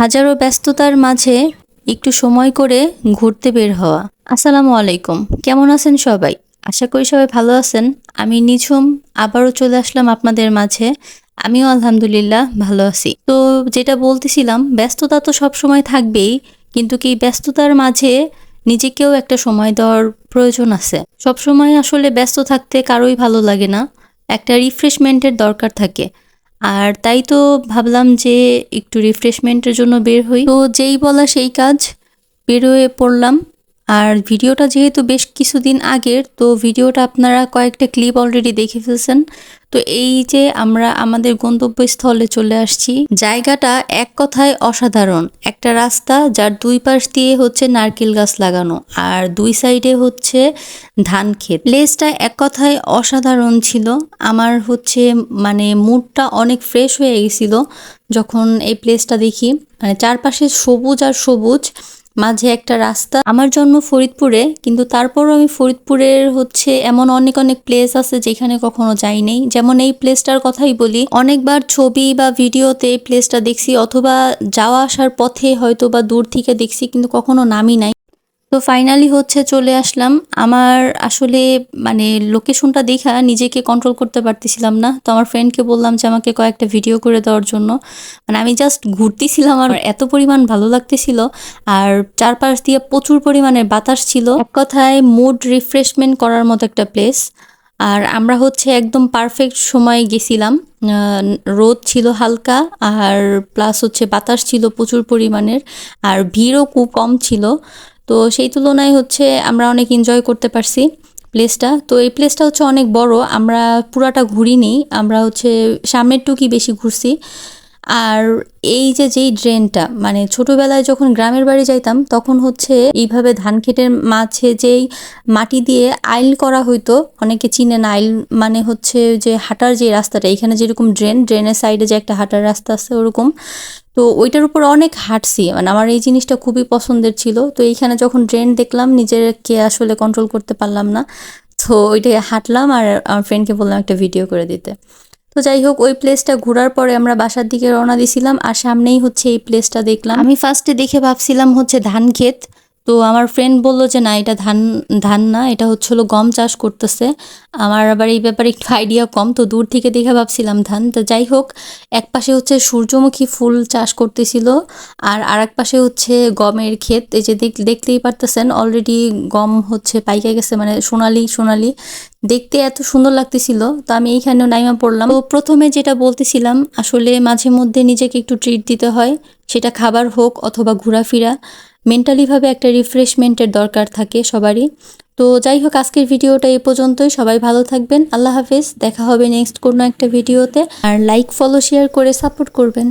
হাজারো ব্যস্ততার মাঝে একটু সময় করে ঘুরতে বের হওয়া। আসসালামু আলাইকুম। কেমন আছেন সবাই? আশা করি সবাই ভালো আছেন। আমি নিঝুম, আবারও চলে আসলাম আপনাদের মাঝে। আমিও আলহামদুলিল্লাহ ভালো আছি। তো যেটা বলতেছিলাম, ব্যস্ততা তো সব সময় থাকবেই, কিন্তু কি ব্যস্ততার মাঝে নিজেকেও একটা সময় দেওয়ার প্রয়োজন আছে। সব সময় আসলে ব্যস্ত থাকতে কারোই ভালো লাগে না। একটা রিফ্রেশমেন্টের দরকার থাকে। আর তাই তো ভাবলাম যে একটু রিফ্রেশমেন্টের জন্য বের হই। তো যেই বলা সেই কাজ, বেরোয়ে পড়লাম। আর ভিডিওটা যেহেতু বেশ কিছুদিন আগের, তো ভিডিওটা আপনারা কয়েকটা ক্লিপ অলরেডি দেখে ফেলছেন। তো এই যে আমরা আমাদের গন্তব্যস্থলে চলে আসছি, জায়গাটা এক কথায় অসাধারণ। একটা রাস্তা যার দুই পাশ দিয়ে হচ্ছে নারকেল গাছ লাগানো আর দুই সাইডে হচ্ছে ধান ক্ষেত। প্লেসটা এক কথায় অসাধারণ ছিল। আমার হচ্ছে মানে মুডটা অনেক ফ্রেশ হয়ে গেছিল যখন এই প্লেসটা দেখি। মানে চারপাশে সবুজ আর সবুজ। মাঝে একটা রাস্তা আমার জন্ম ফরিদপুরে, কিন্তু তারপরও আমি ফরিদপুরের হচ্ছে এমন অনেক অনেক প্লেস আছে যেখানে কখনো যাইনি যেমন এই প্লেসটার কথাই বলি, অনেকবার ছবি বা ভিডিওতে এই প্লেসটা দেখছি, অথবা যাওয়া আসার পথে হয়তো বা দূর থেকে দেখছি, কিন্তু কখনো নামি নাই। তো ফাইনালি হচ্ছে চলে আসলাম। আমার আসলে মানে লোকেশনটা দেখা নিজেকে কন্ট্রোল করতে পারতেছিলাম না। তো আমার ফ্রেন্ডকে বললাম যে, আমাকে কয়েকটা ভিডিও করে দেওয়ার জন্য। মানে আমি জাস্ট ঘুরতেছিলাম আর এত পরিমাণ ভালো লাগতেছিল। আর চারপাশ দিয়ে প্রচুর পরিমাণে বাতাস ছিল। এক কথায় মুড রিফ্রেশমেন্ট করার মতো একটা প্লেস আর আমরা হচ্ছে একদম পারফেক্ট সময় গেছিলাম। রোদ ছিল হালকা, আর প্লাস হচ্ছে বাতাস ছিল প্রচুর পরিমাণের। আর ভিড়ও খুব কম ছিল। তো সেই তুলনায় হচ্ছে আমরা অনেক এনজয় করতে পারছি প্লেসটা তো এই প্লেসটা হচ্ছে অনেক বড়, আমরা পুরাটা ঘুরিনি, আমরা হচ্ছে সামনের টুকি বেশি ঘুরছি। আর এই যে যেই ড্রেনটা মানে ছোটবেলায় যখন গ্রামের বাড়ি যাইতাম, তখন হচ্ছে এইভাবে ধান ক্ষেতের মাঝে যেই মাটি দিয়ে আইল করা হইতো, অনেকে চিনে না, আইল মানে হচ্ছে যে হাঁটার যে রাস্তাটা এখানে যেরকম ড্রেন ড্রেনের সাইডে যে একটা হাঁটার রাস্তা আছে ওরকম। তো ওইটার উপর অনেক হাঁটছি মানে আমার এই জিনিসটা খুবই পছন্দের ছিল। তো এইখানে যখন ড্রেন দেখলাম নিজেকে আসলে কন্ট্রোল করতে পারলাম না। তো ওইটাই হাঁটলাম আর আমার ফ্রেন্ডকে বললাম একটা ভিডিও করে দিতে। তো যাই হোক ওই প্লেসটা ঘোরার পরে আমরা বাসার দিকে রওনা দিছিলাম আর সামনেই হচ্ছে এই প্লেসটা দেখলাম। আমি ফার্স্টে দেখে ভাবছিলাম হচ্ছে ধান ক্ষেত তো আমার ফ্রেন্ড বলল যে, না, এটা ধান ধান না, এটা হচ্ছে হলো গম চাষ করতেছে। আমার আবার এই ব্যাপারে একটু আইডিয়া কম, তো দূর থেকে দেখে ভাবছিলাম ধান। তো যাই হোক, এক পাশে হচ্ছে সূর্যমুখী ফুল চাষ করতেছিল, আর আর এক পাশে হচ্ছে গমের ক্ষেত। এই যে দেখ- দেখতেই পারতেছেন অলরেডি গম হচ্ছে পাইকে গেছে মানে সোনালি সোনালি। দেখতে এত সুন্দর লাগতেছিল, তো আমি এইখানেও নাইমা পড়লাম। তো প্রথমে যেটা বলতেছিলাম, আসলে মাঝে মধ্যে নিজেকে একটু ট্রিট দিতে হয়, সেটা খাবার হোক অথবা ঘোরাফেরা। মেন্টালিভাবে একটা রিফ্রেশমেন্টের দরকার থাকে সবারই। তো যাই হোক, আজকের ভিডিওটা এ পর্যন্তই। সবাই ভালো থাকবেন। আল্লাহ হাফেজ। দেখা হবে নেক্সট কোনো একটা ভিডিওতে। আর লাইক ফলো শেয়ার করে সাপোর্ট করবেন।